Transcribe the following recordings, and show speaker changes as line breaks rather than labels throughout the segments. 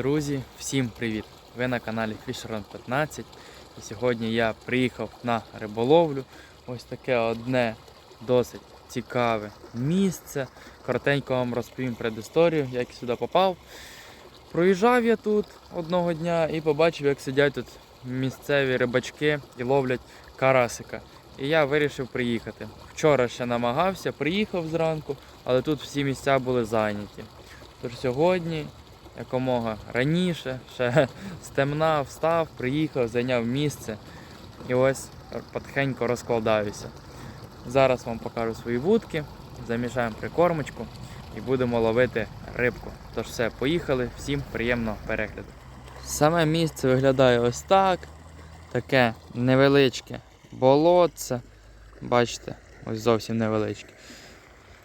Друзі, всім привіт! Ви на каналі Fisherman 15 і сьогодні я приїхав на риболовлю. Ось таке одне досить цікаве місце. Коротенько вам розповім предісторію, як я сюди попав. Проїжджав я тут одного дня і побачив, як сидять тут місцеві рибачки і ловлять карасика. І я вирішив приїхати. Вчора ще намагався, приїхав зранку, але тут всі місця були зайняті. Тож сьогодні якомога раніше, ще з темна встав, приїхав, зайняв місце і ось потихеньку розкладаюся. Зараз вам покажу свої вудки, замішаємо прикормочку і будемо ловити рибку. Тож все, поїхали, всім приємного перегляду. Саме місце виглядає ось так. Таке невеличке болотце. Бачите, ось зовсім невеличке.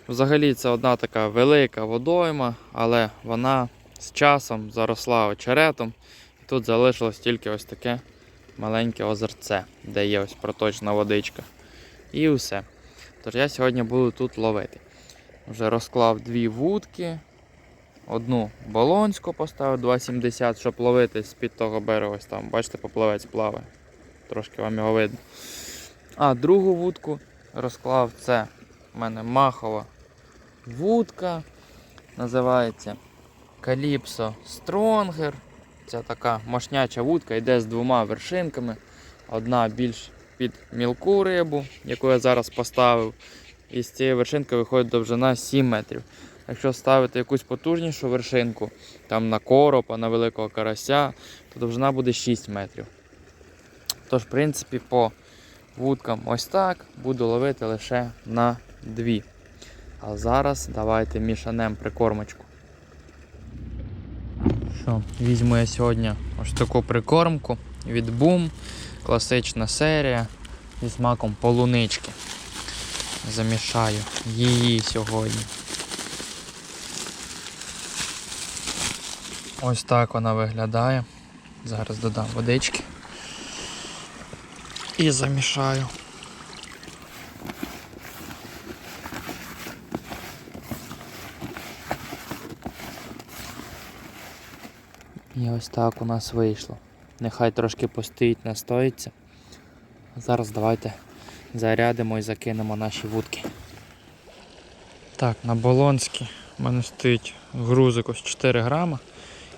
Взагалі це одна така велика водойма, але вона з часом заросла очеретом. І тут залишилось тільки ось таке маленьке озерце, де є ось проточна водичка. І все. Тож я сьогодні буду тут ловити. Вже розклав дві вудки. Одну болонську поставив 2,70, щоб ловити з-під того берега. Ось там, бачите, попливець плаває. Трошки вам його видно. А другу вудку розклав це в мене махова вудка. Називається Calypso Stronger. Це така мощняча вудка, йде з двома вершинками. Одна більш під мілку рибу, яку я зараз поставив. І з цієї вершинки виходить довжина 7 метрів. Якщо ставити якусь потужнішу вершинку, там на коропа, на великого карася, то довжина буде 6 метрів. Тож, в принципі, по вудкам ось так буду ловити лише на дві. А зараз давайте мішанем прикормочку. Що, візьму я сьогодні ось таку прикормку від Boom. Класична серія зі смаком полунички. Замішаю її сьогодні. Ось так вона виглядає. Зараз додам водички. І замішаю. І ось так у нас вийшло. Нехай трошки постоїть, настоїться. Зараз давайте зарядимо і закинемо наші вудки. Так, на Болонській в мене стоїть грузик ось 4 грама.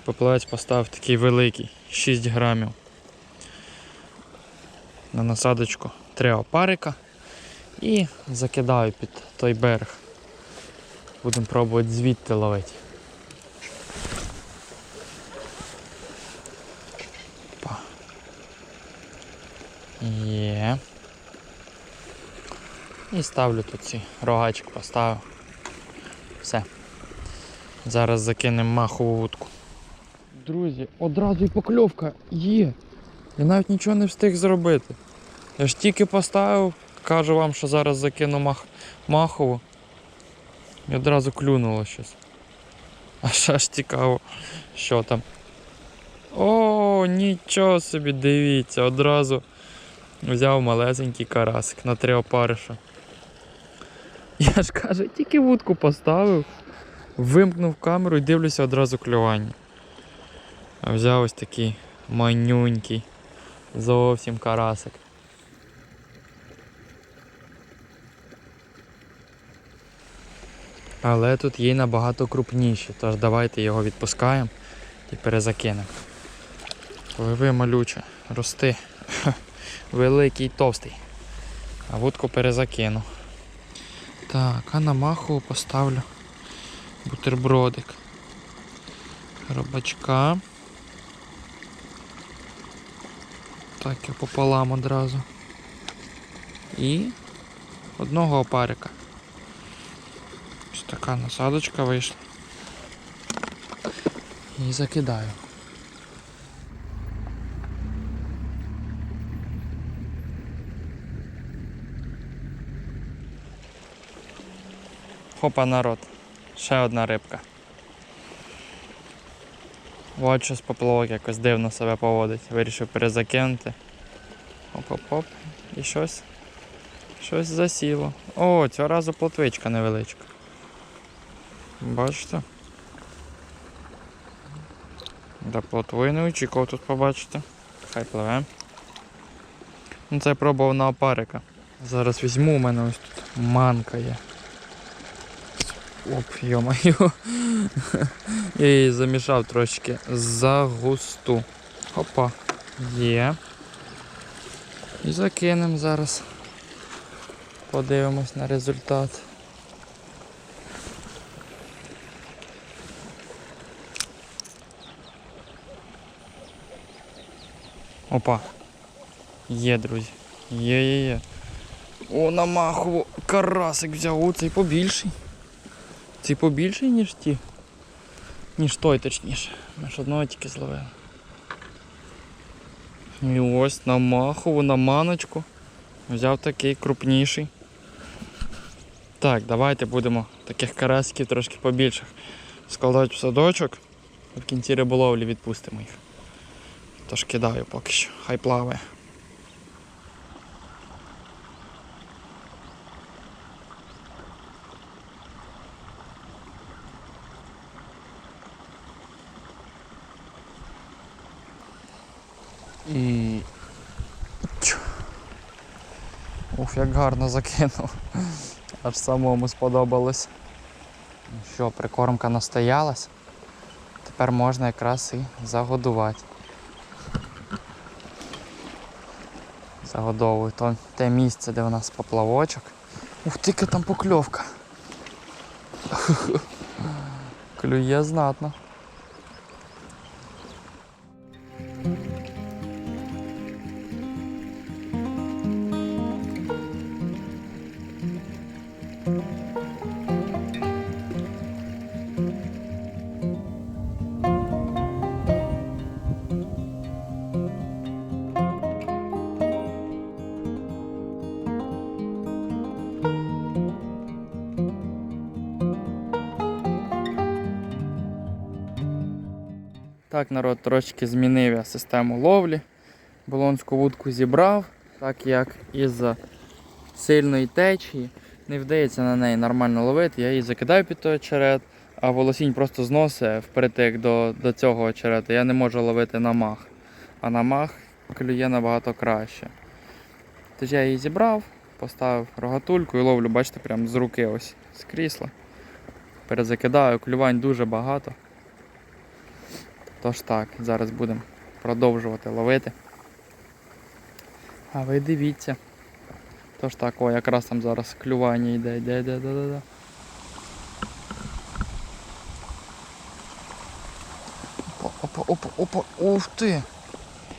Поплавець поставив такий великий, 6 грамів. На насадочку три опарика і закидаю під той берег. Будемо пробувати звідти ловити. І ставлю тут ці рогачик поставив. Все. Зараз закинемо махову вудку. Друзі, одразу і покльовка є. Я навіть нічого не встиг зробити. Я ж тільки поставив, кажу вам, що зараз закину мах... махову. І одразу клюнуло щось. А ще ж цікаво, що там. О, нічого собі, дивіться, одразу взяв малесенький карасик на три опариша. Я ж кажу, тільки вудку поставив, вимкнув камеру і дивлюся одразу клювання. А взяв ось такий манюнький, зовсім карасик. Але тут є набагато крупніші, тож давайте його відпускаємо і перезакинемо. Пливи малюче, рости. Великий товстий. А вудку перезакину. Так, а на маху поставлю бутербродик. Робачка. Так, я пополам одразу. І одного опарика. Ось така насадочка вийшла. І закидаю. Хопа народ. Ще одна рибка. От щось поплавок якось дивно себе поводить. Вирішив перезакинути. Оп-оп-оп. І щось. Щось засіло. О, цього разу плотвичка невеличка. Бачите? Да плотвою не очікував тут побачити. Хай пливе. Ну, це я пробував на опарика. Зараз візьму, у мене ось тут манка є. Оп, йо-моє. Я її замішав трошки за густу. Опа. Є. І закинемо зараз. Подивимось на результат. Опа. Є, друзі. Є, є, є. О, намахову карасик взяв. О, цей побільший. Цей побільший, ніж ті. Ніж той точніше. Ми ж одного тільки зловили. І ось на махову, на маночку. Взяв такий крупніший. Так, давайте будемо таких карасиків трошки побільших складати в садочок. В кінці риболовлі відпустимо їх. Тож кидаю поки що, хай плаває. І. Ух, як гарно закинув. Аж самому сподобалось. Ну що, прикормка настоялась. Тепер можна якраз і загодувати. Загодовую. То те місце, де у нас поплавочок. Ух, тільки там покльовка. Клює знатно. Так, народ трошки змінив я систему ловлі. Болонську вудку зібрав, так як із-за сильної течії не вдається на неї нормально ловити. Я її закидаю під той очерет, а волосінь просто зносить впритик до, до цього очерету. Я не можу ловити на мах. А на мах клює набагато краще. Тож я її зібрав, поставив рогатульку і ловлю, бачите, прямо з руки ось з крісла. Перезакидаю, клювань дуже багато. Тож так, зараз будемо продовжувати ловити. А ви дивіться. Тож так, о, якраз там зараз клювання йде, йде, йде, йде, йде. Опа, опа, опа, опа, ух ти!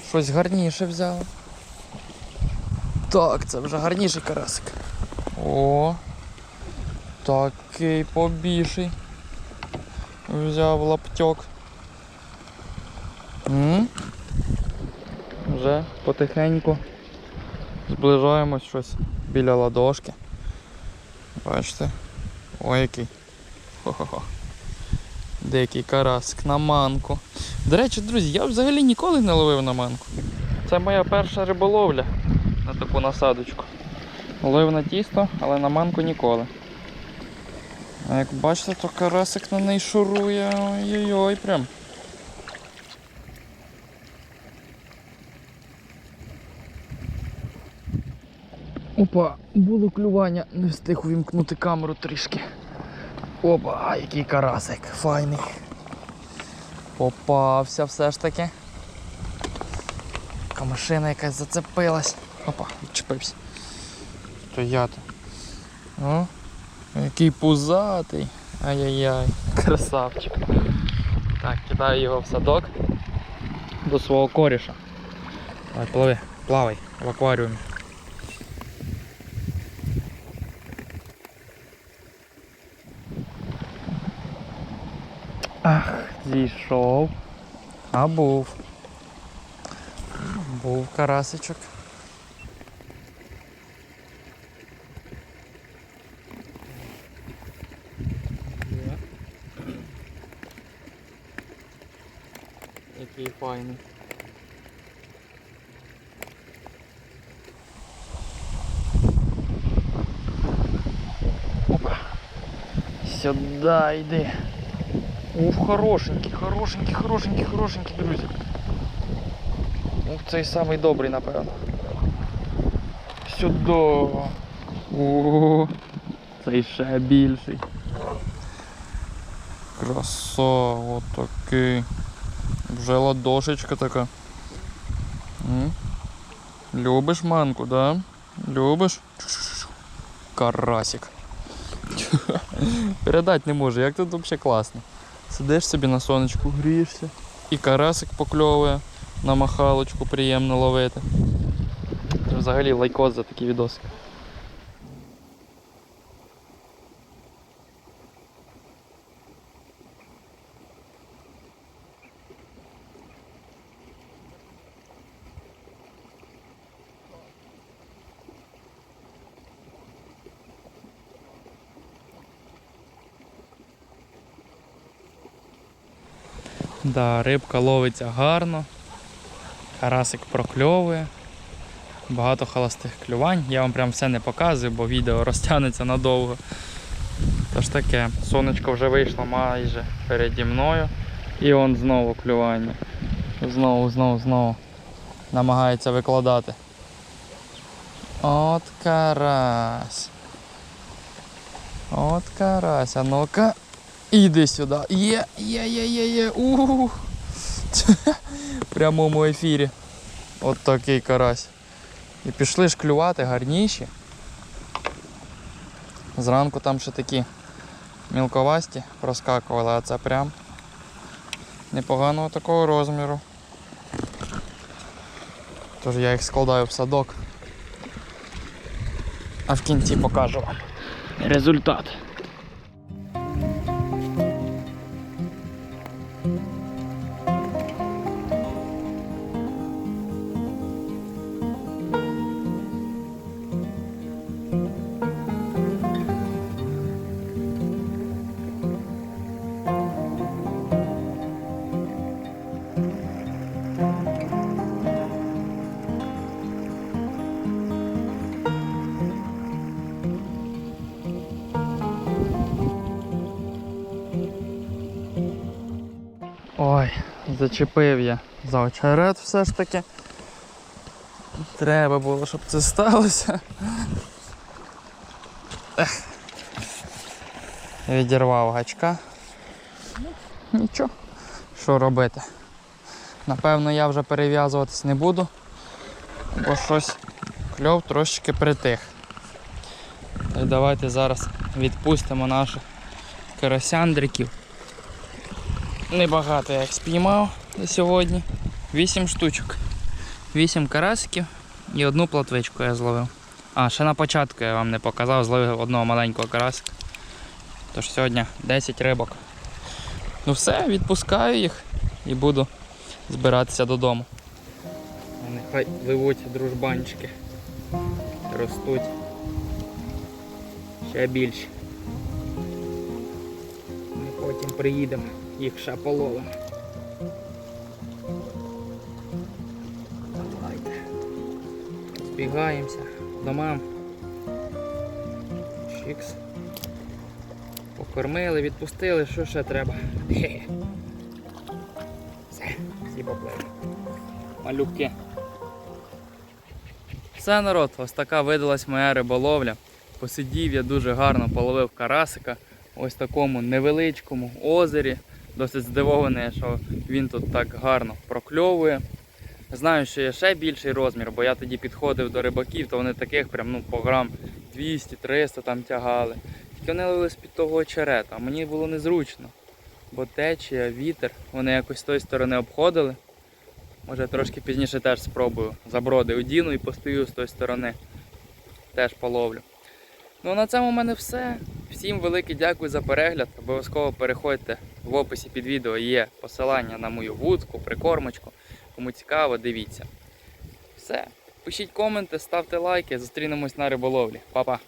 Щось гарніше взяв. Так, це вже гарніший карасик. О, такий побільший. Взяв лаптьок. Вже потихеньку зближаємось щось біля ладошки. Бачите? Ой який. Хо-хо-хо. Дикий карасик на манку. До речі, друзі, я взагалі ніколи не ловив на манку. Це моя перша риболовля на таку насадочку. Ловив на тісто, але на манку ніколи. А як бачите, то карасик на неї шурує. Ой-ой-ой, прям. Опа, було клювання, не встиг увімкнути камеру трішки. Опа, який карасик, файний. Попався все ж таки. Така машина якась зацепилась. Опа, відчепився. Стояти. О, який пузатий. Ай-яй-яй, красавчик. Так, кидаю його в садок до свого коріша. Давай, пливи, плавай в акваріумі. Ах, зійшов. А був. Був карасичок. Який файний. Опа. Сюди йди. Ух, хорошенький, хорошенький, хорошенький, хорошенький, друзі. Ух, цей самий добрий, напевно. Сюди. О, цей ще більший. Краса, отакий. Вже ладошечка така. Любиш манку, да? Любиш? Карасик. Передати не можу, як тут взагалі класно. Сидиш собі на сонечку, грієшся. І карасик покльовує, на махалочку приємно ловити. Взагалі лайкос за такі відоси. Да, рибка ловиться гарно, карасик прокльовує, багато холостих клювань. Я вам прям все не показую, бо відео розтягнеться надовго. Тож таке, сонечко вже вийшло майже переді мною. І он знову клювання. Знову, знову, знову. Намагається викладати. От карась. От карась, а ну-ка. Іди сюди. Є, є, є, є, є. Ух. В прямому ефірі. От такий карась. І пішли ж клювати гарніші. Зранку там ще такі мілковасті проскакували, а це прям непоганого такого розміру. Тож я їх складаю в садок. А в кінці покажу вам результат. Ой, зачепив я за очерет все ж таки. Треба було, щоб це сталося. Ех. Відірвав гачка. Нічого. Що робити? Напевно, я вже перев'язуватись не буду, бо щось кльов трошечки притих. І давайте зараз відпустимо наших карасяндриків. Небагато я їх спіймав на сьогодні. Вісім штучок. Вісім карасиків і одну платвичку я зловив. А, ще на початку я вам не показав, зловив одного маленького карасика. Тож сьогодні 10 рибок. Ну все, відпускаю їх і буду збиратися додому. Нехай пливуть дружбанчики. Ростуть. Ще більше. Потім приїдемо, їх ще половимо. Давайте. Збігаємося до мам. Чікс. Покормили, відпустили, що ще треба. Хе-хе. Все, всі поплили. Малюки. Все, народ, ось така видалась моя риболовля. Посидів я дуже гарно, половив карасика. Ось такому невеличкому озері. Досить здивований, що він тут так гарно прокльовує. Знаю, що є ще більший розмір, бо я тоді підходив до рибаків, то вони таких прям ну, по грам 200-300 там тягали. Тільки вони ловили з-під того очерета, мені було незручно. Бо течія, вітер, вони якось з тої сторони обходили. Може трошки пізніше теж спробую. Заброди одіну і постою з тої сторони. Теж половлю. Ну на цьому в мене все. Всім велике дякую за перегляд. Обов'язково переходьте в описі під відео є посилання на мою вудку, прикормочку. Кому цікаво, дивіться. Все. Пишіть коменти, ставте лайки, зустрінемось на риболовлі. Па-па!